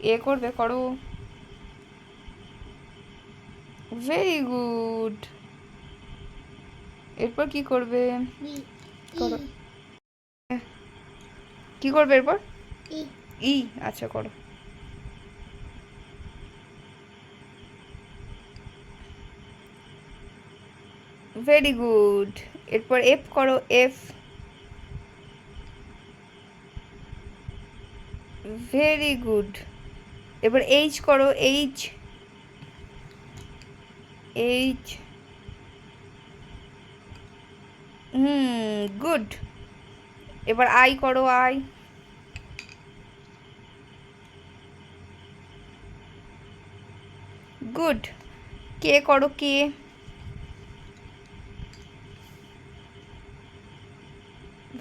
এ করবে করো। Very good এরপর কি করবে? করো। কি করবে এরপর? ই। ই আচ্ছা করো। ভেরি গুড এরপর এফ করো এফ ভেরি গুড এবার এইচ করো এইচ এইচ হুম গুড এবার আই করো আই গুড কে করো কে?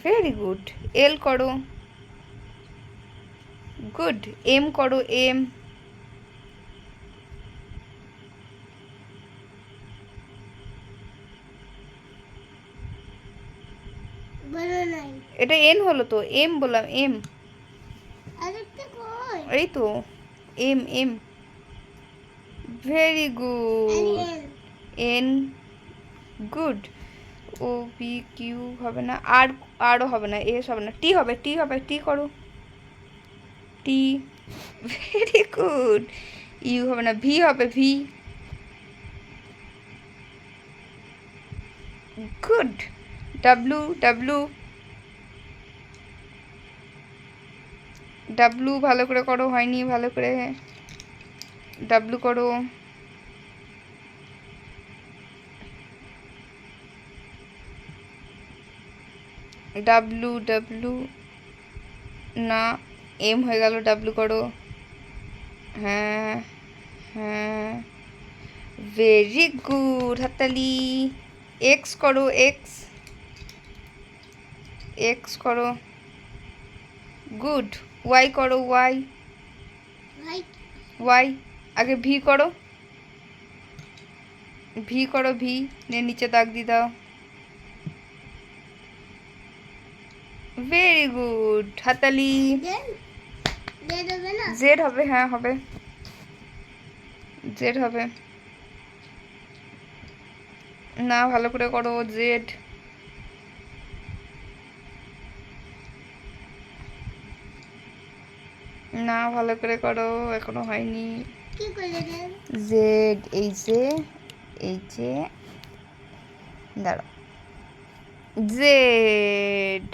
ভেরি গুড এল করো। গুড এম করো এম। এটা এন হলো তো এম বললাম এম। এই তো M M. Very good. N. Good. O P Q হবে না আর আরও হবে না এস হবে না। টি হবে টি হবে টি করো। টি। ভেরি গুড ইউ হবে না ভি হবে V good W W W ভালো করে করো, হয়নি ভালো করে। ডাব্লু করো। ডাব্লু ডাব্লু না। এম হয়ে গেল ডাব্লু করো। হ্যাঁ হ্যাঁ। ভেরি গুড হাতালি এক্স করো এক্স এক্স করো। গুড ওয়াই করো ওয়াই ওয়াই আগে ভি করো। ভি করো ভি নিয়ে নিচে দাগ দিয়ে দাও। ভেরি গুড হাতালি দে না জেড হবে হ্যাঁ হবে। জেড হবে। না ভালো করে করো জেড না ভালো করে করো এখনও হয়নি। জেড এই যে এই যে দাঁড়াও। জেড